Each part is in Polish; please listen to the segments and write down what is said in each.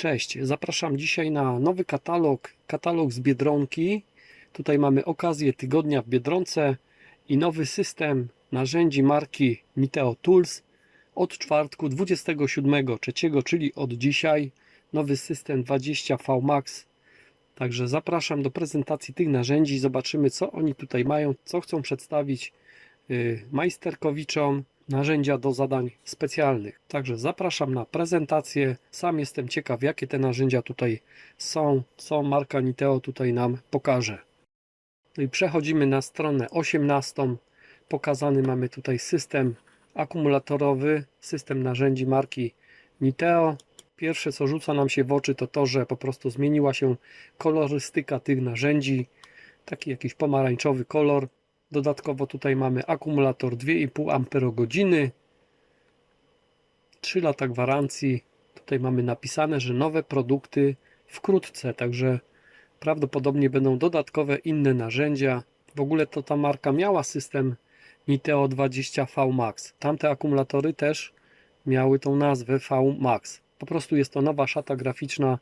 Cześć, zapraszam dzisiaj na nowy katalog, katalog z Biedronki. Tutaj mamy okazję tygodnia w Biedronce i nowy system narzędzi marki Miteo Tools od czwartku 27.3, czyli od dzisiaj nowy system 20V Max. Także zapraszam do prezentacji tych narzędzi, zobaczymy co oni tutaj mają, co chcą przedstawić y, majsterkowiczom, narzędzia do zadań specjalnych. Także zapraszam na prezentację. Sam jestem ciekaw, jakie te narzędzia tutaj są, co marka Niteo tutaj nam pokaże. No i przechodzimy na stronę 18. Pokazany mamy tutaj system akumulatorowy, system narzędzi marki Niteo. Pierwsze co rzuca nam się w oczy to to, że po prostu zmieniła się kolorystyka tych narzędzi. Taki jakiś pomarańczowy kolor. Dodatkowo tutaj mamy akumulator 2,5 Ah, 3 lata gwarancji. Tutaj mamy napisane, że nowe produkty wkrótce, także prawdopodobnie będą dodatkowe inne narzędzia. W ogóle to ta marka miała system Niteo 20V Max. Tamte akumulatory też miały tą nazwę V Max. Po prostu jest to nowa szata graficzna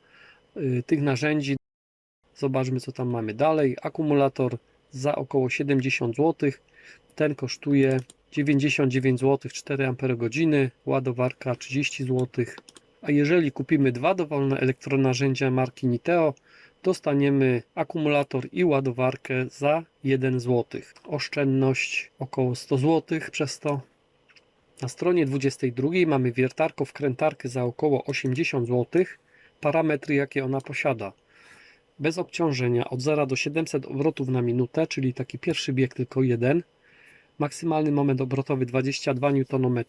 y, tych narzędzi. Zobaczmy co tam mamy dalej. Akumulator za około 70 zł. Ten kosztuje 99 zł 4 Ah, ładowarka 30 zł. A jeżeli kupimy dwa dowolne elektronarzędzia marki Niteo, dostaniemy akumulator i ładowarkę za 1 zł. Oszczędność około 100 zł przez to. Na stronie 22 mamy wiertarko wkrętarkę za około 80 zł. Parametry jakie ona posiada bez obciążenia od 0 do 700 obrotów na minutę, czyli taki pierwszy bieg tylko jeden. Maksymalny moment obrotowy 22 Nm.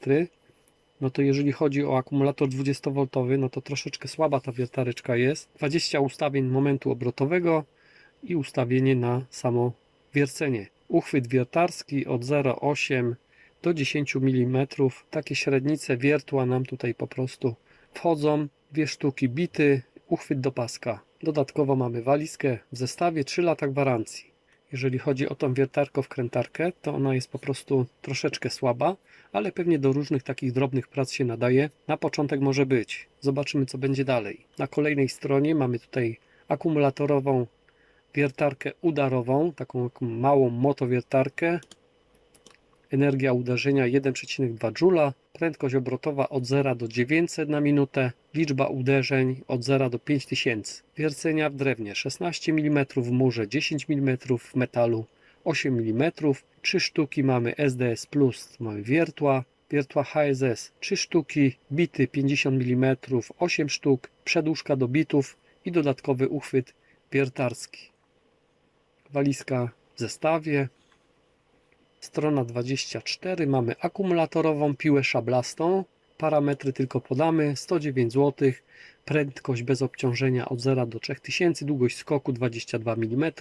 No to jeżeli chodzi o akumulator 20V, no to troszeczkę słaba ta wiertareczka jest. 20 ustawień momentu obrotowego i ustawienie na samo wiercenie. Uchwyt wiertarski od 0,8 do 10 mm. Takie średnice wiertła nam tutaj po prostu wchodzą. Dwie sztuki bity, uchwyt do paska. Dodatkowo mamy walizkę w zestawie 3 lata gwarancji. Jeżeli chodzi o tą wiertarkę wkrętarkę, to ona jest po prostu troszeczkę słaba, ale pewnie do różnych takich drobnych prac się nadaje. Na początek może być. Zobaczymy co będzie dalej. Na kolejnej stronie mamy tutaj akumulatorową wiertarkę udarową, taką małą motowiertarkę. Energia uderzenia 1,2 Joule, prędkość obrotowa od 0 do 900 na minutę, liczba uderzeń od 0 do 5000. Wiercenia w drewnie 16 mm, w murze 10 mm, w metalu 8 mm. 3 sztuki mamy SDS+, mamy wiertła, wiertła HSS 3 sztuki, bity 50 mm, 8 sztuk, przedłużka do bitów i dodatkowy uchwyt wiertarski. Walizka w zestawie, Strona 24 mamy akumulatorową piłę szablastą. Parametry tylko podamy. 109 zł. Prędkość bez obciążenia od 0 do 3000. Długość skoku 22 mm.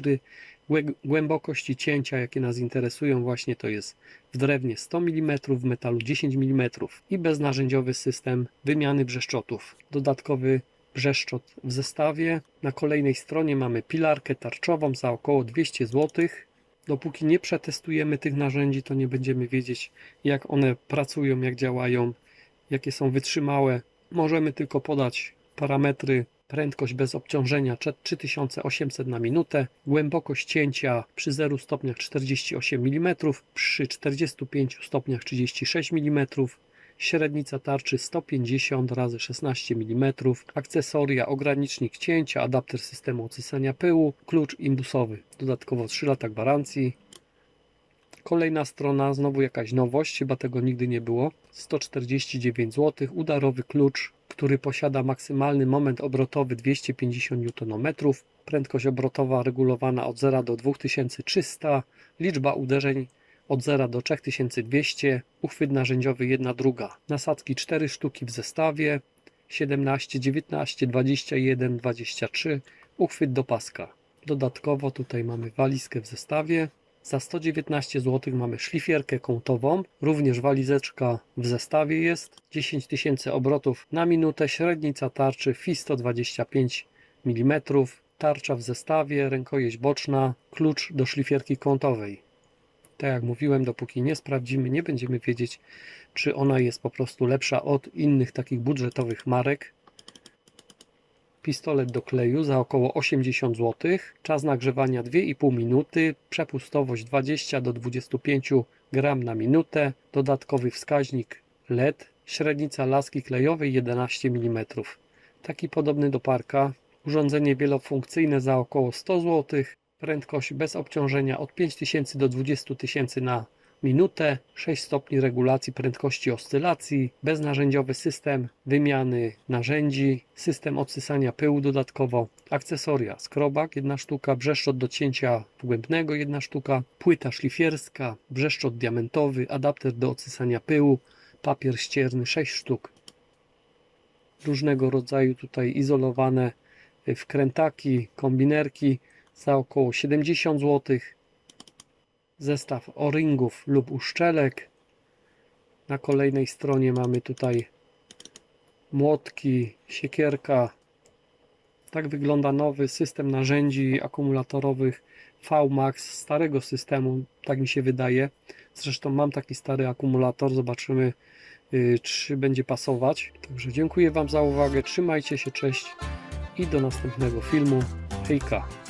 Głębokości cięcia, jakie nas interesują, właśnie to jest w drewnie 100 mm, w metalu 10 mm i beznarzędziowy system wymiany brzeszczotów. Dodatkowy brzeszczot w zestawie. Na kolejnej stronie mamy pilarkę tarczową za około 200 zł dopóki nie przetestujemy tych narzędzi, to nie będziemy wiedzieć, jak one pracują, jak działają, jakie są wytrzymałe. Możemy tylko podać parametry prędkość bez obciążenia 3800 na minutę, głębokość cięcia przy 0 stopniach 48 mm, przy 45 stopniach 36 mm, średnica tarczy 150 x 16 mm, akcesoria, ogranicznik cięcia, adapter systemu odsysania pyłu, klucz imbusowy, dodatkowo 3 lata gwarancji. Kolejna strona, znowu jakaś nowość, chyba tego nigdy nie było. 149 zł, udarowy klucz, który posiada maksymalny moment obrotowy 250 Nm, prędkość obrotowa regulowana od 0 do 2300, liczba uderzeń od 0 do 3200, uchwyt narzędziowy 1 druga, nasadzki 4 sztuki w zestawie, 17, 19, 21, 23, uchwyt do paska. Dodatkowo tutaj mamy walizkę w zestawie. Za 119 zł mamy szlifierkę kątową, również walizeczka w zestawie jest, 10 tysięcy obrotów na minutę, średnica tarczy FI 125 mm, tarcza w zestawie, rękojeść boczna, klucz do szlifierki kątowej tak jak mówiłem, dopóki nie sprawdzimy, nie będziemy wiedzieć, czy ona jest po prostu lepsza od innych takich budżetowych marek. pistolet do kleju za około 80 zł, czas nagrzewania 2,5 minuty, przepustowość 20 do 25 gram na minutę, dodatkowy wskaźnik LED, średnica laski klejowej 11 mm. Taki podobny do parka, urządzenie wielofunkcyjne za około 100 zł, prędkość bez obciążenia od 5000 do 20 000 na minutę, 6 stopni regulacji prędkości oscylacji, beznarzędziowy system wymiany narzędzi, system odsysania pyłu dodatkowo, akcesoria, skrobak jedna sztuka, brzeszczot do cięcia wgłębnego jedna sztuka, płyta szlifierska, brzeszczot diamentowy, adapter do odsysania pyłu, papier ścierny 6 sztuk. Różnego rodzaju tutaj izolowane wkrętaki, kombinerki za około 70 zł zestaw o-ringów lub uszczelek. Na kolejnej stronie mamy tutaj młotki, siekierka. Tak wygląda nowy system narzędzi akumulatorowych VMAX starego systemu, tak mi się wydaje. Zresztą mam taki stary akumulator, zobaczymy y, czy będzie pasować. Także dziękuję Wam za uwagę, trzymajcie się, cześć i do następnego filmu. Hejka!